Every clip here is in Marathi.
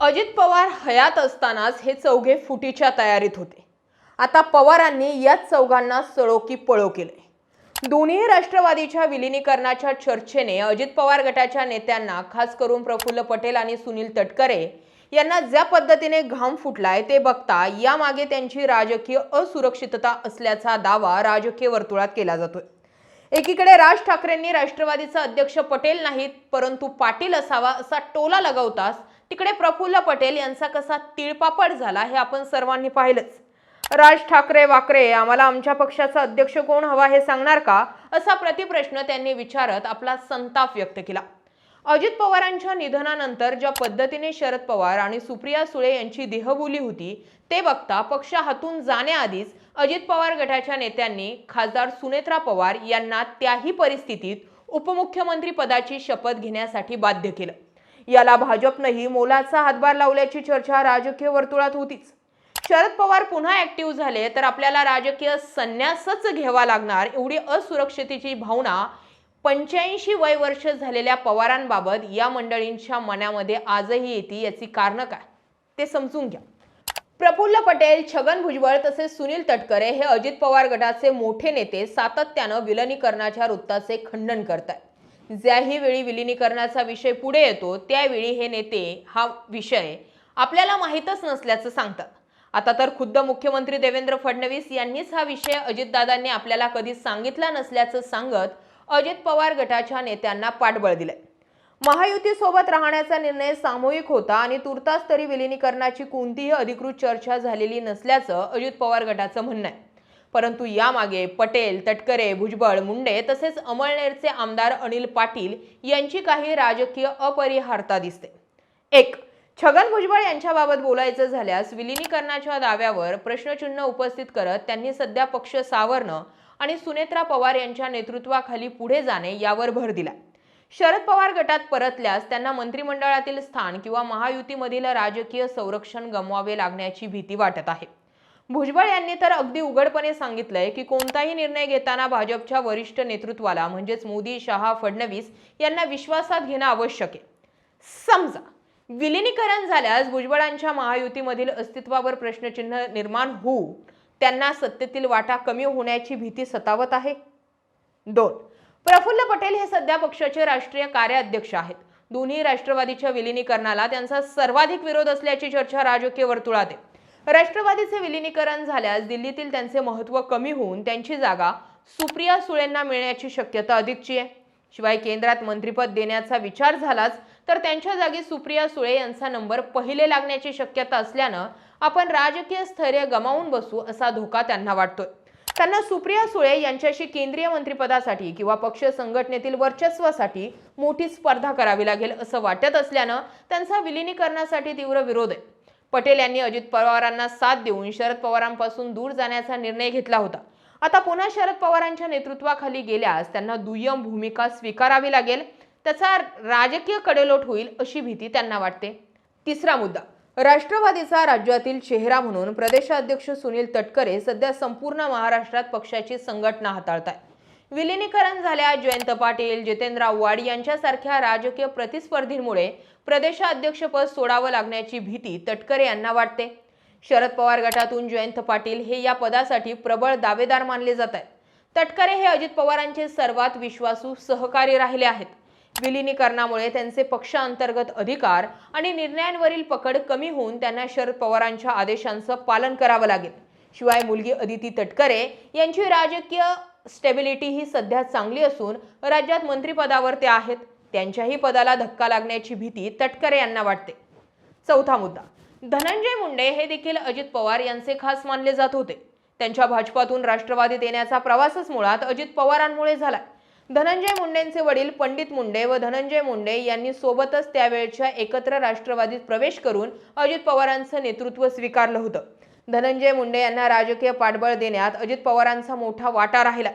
अजित पवार हयात असतानाच हे चौघे फुटीच्या तयारीत होते. आता पवारांनी याच चौघांना सळोकी पळो केले. दोन्ही राष्ट्रवादीच्या विलिनीकरणाच्या चर्चेने अजित पवार गटाच्या नेत्यांना खास करून प्रफुल्ल पटेल आणि सुनील तटकरे यांना ज्या पद्धतीने घाम फुटलाय ते बघता यामागे त्यांची राजकीय असुरक्षितता असल्याचा दावा राजकीय वर्तुळात केला जातोय. एकीकडे राज ठाकरेंनी राष्ट्रवादीचा अध्यक्ष पटेल नाहीत परंतु पाटील असावा असा टोला लगावताच तिकडे प्रफुल्ल पटेल यांचा कसा तिळपापड झाला हे आपण सर्वांनी पाहिलंच. राज ठाकरे वाकरे आम्हाला आमच्या पक्षाचा अध्यक्ष कोण हवा हे सांगणार का? असा प्रतिप्रश्न त्यांनी विचारत आपला संताप व्यक्त केला. अजित पवारांच्या निधनानंतर ज्या पद्धतीने शरद पवार आणि सुप्रिया सुळे यांची देहबोली होती ते बघता पक्ष हातून जाण्याआधीच अजित पवार गटाच्या नेत्यांनी खासदार सुनेत्रा पवार यांना त्याही परिस्थितीत उपमुख्यमंत्री पदाची शपथ घेण्यासाठी बाध्य केलं. याला भाजपनंही मोलाचा हातभार लावल्याची चर्चा राजकीय वर्तुळात होतीच. शरद पवार पुन्हा ऍक्टिव्ह झाले तर आपल्याला राजकीय संन्यासच घ्यावा लागणार एवढी असुरक्षितेची भावना पंच्याऐंशी वय वर्ष झालेल्या पवारांबाबत या मंडळींच्या मनामध्ये आजही येते याची कारणं काय ते समजून घ्या. प्रफुल्ल पटेल छगन भुजबळ तसेच सुनील तटकरे हे अजित पवार गटाचे मोठे नेते सातत्यानं विलनीकरणाच्या वृत्ताचे खंडन करतात ज्याही वेळी विलिनीकरणाचा विषय पुढे येतो त्यावेळी हे नेते हा विषय आपल्याला माहीतच नसल्याचं सांगतात. आता तर खुद्द मुख्यमंत्री देवेंद्र फडणवीस यांनीच हा विषय अजितदादांनी आपल्याला कधी सांगितला नसल्याचं सांगत अजित पवार गटाच्या नेत्यांना पाठबळ दिलंय. महायुतीसोबत राहण्याचा निर्णय सामूहिक होता आणि तुर्तास तरी विलिनीकरणाची कोणतीही अधिकृत चर्चा झालेली नसल्याचं अजित पवार गटाचं म्हणणं आहे. परंतु यामागे पटेल तटकरे भुजबळ मुंडे तसेच अमळनेरचे आमदार अनिल पाटील यांची काही राजकीय अपरिहारता दिसते. एक छगन भुजबळ यांच्याबाबत बोलायचं झाल्यास विलिनीकरणाच्या दाव्यावर प्रश्नचिन्ह उपस्थित करत त्यांनी सध्या पक्ष सावरणं आणि सुनेत्रा पवार यांच्या नेतृत्वाखाली पुढे जाणे यावर भर दिला. शरद पवार गटात परतल्यास त्यांना मंत्रिमंडळातील स्थान किंवा महायुतीमधील राजकीय संरक्षण गमवावे लागण्याची भीती वाटत आहे. भुजबळ यांनी तर अगदी उघडपणे सांगितलंय की कोणताही निर्णय घेताना भाजपच्या वरिष्ठ नेतृत्वाला म्हणजेच मोदी शहा फडणवीस यांना विश्वासात घेणं आवश्यक आहे. समजा विलिनीकरण झाल्यास भुजबळांच्या महायुतीमधील अस्तित्वावर प्रश्नचिन्ह निर्माण होऊ त्यांना सत्तेतील वाटा कमी होण्याची भीती सतावत आहे? दोन प्रफुल्ल पटेल हे सध्या पक्षाचे राष्ट्रीय कार्याध्यक्ष आहेत. दोन्ही राष्ट्रवादीच्या विलिनीकरणाला त्यांचा सर्वाधिक विरोध असल्याची चर्चा राजकीय वर्तुळात आहे. राष्ट्रवादीचे विलिनीकरण झाल्यास दिल्लीतील त्यांचे महत्त्व कमी होऊन त्यांची जागा सुप्रिया सुळेंना मिळण्याची शक्यता अधिकची आहे. शिवाय केंद्रात मंत्रिपद देण्याचा विचार झालाच तर त्यांच्या जागी सुप्रिया सुळे यांचा नंबर पहिले लागण्याची शक्यता असल्यानं आपण राजकीय स्थैर्य गमावून बसू असा धोका त्यांना वाटतोय. त्यांना सुप्रिया सुळे यांच्याशी केंद्रीय मंत्रिपदासाठी किंवा पक्ष संघटनेतील वर्चस्वासाठी मोठी स्पर्धा करावी लागेल असं वाटत असल्यानं त्यांचा विलिनीकरणासाठी तीव्र विरोध आहे. पटेल यांनी अजित पवारांना साथ देऊन शरद पवारांपासून दूर जाण्याचा निर्णय घेतला होता. आता पुन्हा शरद पवारांच्या नेतृत्वाखाली गेल्यास त्यांना दुय्यम भूमिका स्वीकारावी लागेल. त्याचा राजकीय कडेलोट होईल अशी भीती त्यांना वाटते. तिसरा मुद्दा. राष्ट्रवादीचा राज्यातील चेहरा म्हणून प्रदेशाध्यक्ष सुनील तटकरे सध्या संपूर्ण महाराष्ट्रात पक्षाची संघटना हाताळत आहे विलिनीकरण झाल्या. जयंत पाटील जितेंद्र आव्हाड यांच्यासारख्या राजकीय प्रतिस्पर्धींमुळे प्रदेशाध्यक्षपद सोडावं लागण्याची भीती तटकरे यांना वाटते. शरद पवार गटातून जयंत पाटील हे या पदासाठी प्रबळ दावेदार मानले जात आहेत. तटकरे हे अजित पवारांचे सर्वात विश्वासू सहकारी राहिले आहेत. विलिनीकरणामुळे त्यांचे पक्षांतर्गत अधिकार आणि निर्णयांवरील पकड कमी होऊन त्यांना शरद पवारांच्या आदेशांचं पालन करावं लागेल. शिवाय मुलगी अदिती तटकरे यांची राजकीय स्टेबिलिटी ही सध्या चांगली असून राज्यात मंत्रिपदावर ते आहेत. त्यांच्याही पदाला धक्का लागण्याची भीती तटकरे यांना वाटते. चौथा मुद्दा. धनंजय मुंडे हे देखील अजित पवार यांचे खास मानले जात होते. त्यांच्या भाजपातून राष्ट्रवादीत येण्याचा प्रवासच मुळात अजित पवारांमुळे झाला धनंजय मुंडेंचे वडील पंडित मुंडे व धनंजय मुंडे यांनी सोबतच त्यावेळच्या एकत्र राष्ट्रवादीत प्रवेश करून अजित पवारांचं नेतृत्व स्वीकारलं होतं. धनंजय मुंडे यांना राजकीय पाठबळ देण्यात अजित पवारांचा मोठा वाटा राहिला.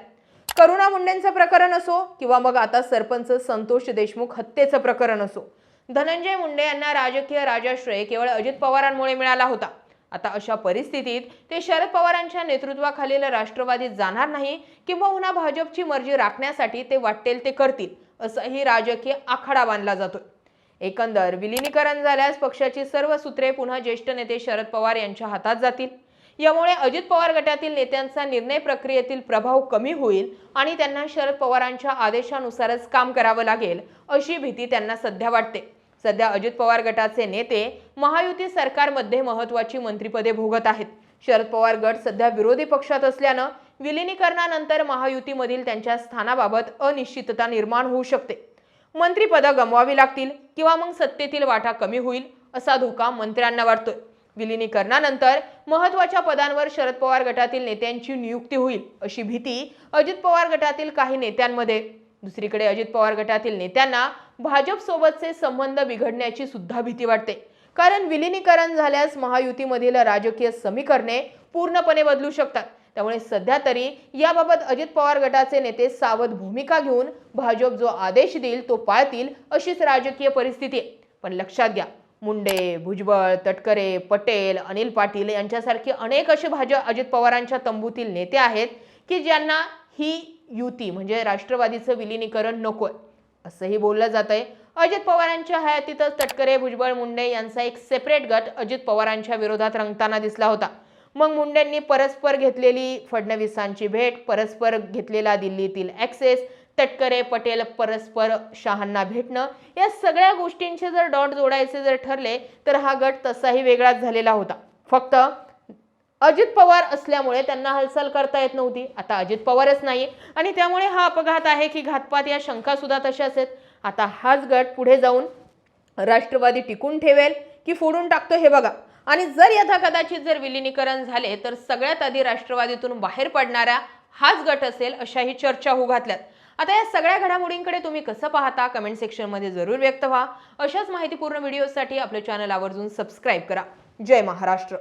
करुणा मुंडेंचं प्रकरण असो किंवा मग आता सरपंच संतोष देशमुख हत्येचं प्रकरण असो धनंजय मुंडे यांना राजकीय राजाश्रय केवळ अजित पवारांमुळे मिळाला होता. आता अशा परिस्थितीत ते शरद पवारांच्या नेतृत्वाखालील राष्ट्रवादीत जाणार नाही किंबहुना भाजपची मर्जी राखण्यासाठी ते वाटेल ते करतील असाही राजकीय आखाडा बांधला जातोय. एकंदर विलिनीकरण झाल्यास पक्षाची सर्व सूत्रे पुन्हा ज्येष्ठ नेते शरद पवार यांच्या हातात जातील. यामुळे अजित पवार गटातील नेत्यांचा निर्णय प्रक्रियेतील प्रभाव कमी होईल आणि त्यांना शरद पवारांच्या आदेशानुसारच काम करावं लागेल अशी भीती त्यांना सध्या वाटते. सध्या अजित पवार गटाचे नेते महायुती सरकारमध्ये महत्वाची मंत्रिपदे भोगत आहेत. शरद पवार गट सध्या विरोधी पक्षात असल्यानं विलिनीकरणानंतर महायुतीमधील त्यांच्या स्थानाबाबत अनिश्चितता निर्माण होऊ शकते. मंत्रीपदं गमवावी लागतील किंवा मग सत्तेतील वाटा कमी होईल असा धोका मंत्र्यांना वाटतोय. विलिनीकरणानंतर महत्त्वाच्या पदांवर शरद पवार गटातील नेत्यांची नियुक्ती होईल अशी भीती अजित पवार गटातील काही नेत्यांमध्ये. दुसरीकडे अजित पवार गटातील नेत्यांना भाजप सोबतचे संबंध बिघडण्याची सुद्धा भीती वाटते. कारण विलिनीकरण झाल्यास महायुतीमधील राजकीय समीकरणे पूर्णपणे बदलू शकतात. त्यामुळे सध्या तरी याबाबत अजित पवार गटाचे नेते सावध भूमिका घेऊन भाजप जो आदेश देईल तो पाळतील अशीच राजकीय परिस्थिती आहे. पण लक्षात घ्या मुंडे भुजबळ तटकरे पटेल अनिल पाटील यांच्यासारखे अनेक असे भाजप अजित पवारांच्या तंबूतील नेते आहेत की ज्यांना ही युती म्हणजे राष्ट्रवादीचं विलिनीकरण नकोय. असंही बोललं जात आहे अजित पवारांच्या हयातीतच तटकरे भुजबळ मुंडे यांचा एक सेपरेट गट अजित पवारांच्या विरोधात रंगताना दिसला होता. मग मुंडेंनी परस्पर घेतलेली फडणवीसांची भेट परस्पर घेतलेला दिल्लीतील ॲक्सेस तटकरे पटेल परस्पर शहांना भेटणं या सगळ्या गोष्टींचे जर डॉट जोडायचे जर ठरले तर हा गट तसाही वेगळाच झालेला होता. फक्त अजित पवार असल्यामुळे त्यांना हालचाल करता येत नव्हती. आता अजित पवारच नाही आणि त्यामुळे हा अपघात आहे की घातपात या शंका सुद्धा तशाच आहेत. आता हाच गट पुढे जाऊन राष्ट्रवादी टिकून ठेवेल की फोडून टाकतो हे बघा. आणि जर यथा कदाचित जर विलिनीकरण झाले तर सगळ्यात आधी राष्ट्रवादीतून बाहेर पडणारा हाच गट असेल अशाही चर्चा होऊ घातल्यात. आता या सगळ्या घडामोडींकडे तुम्ही कसं पाहता कमेंट सेक्शनमध्ये जरूर व्यक्त व्हा. अशाच माहितीपूर्ण व्हिडिओसाठी आपलं चॅनल आवर्जून सबस्क्राईब करा. जय महाराष्ट्र!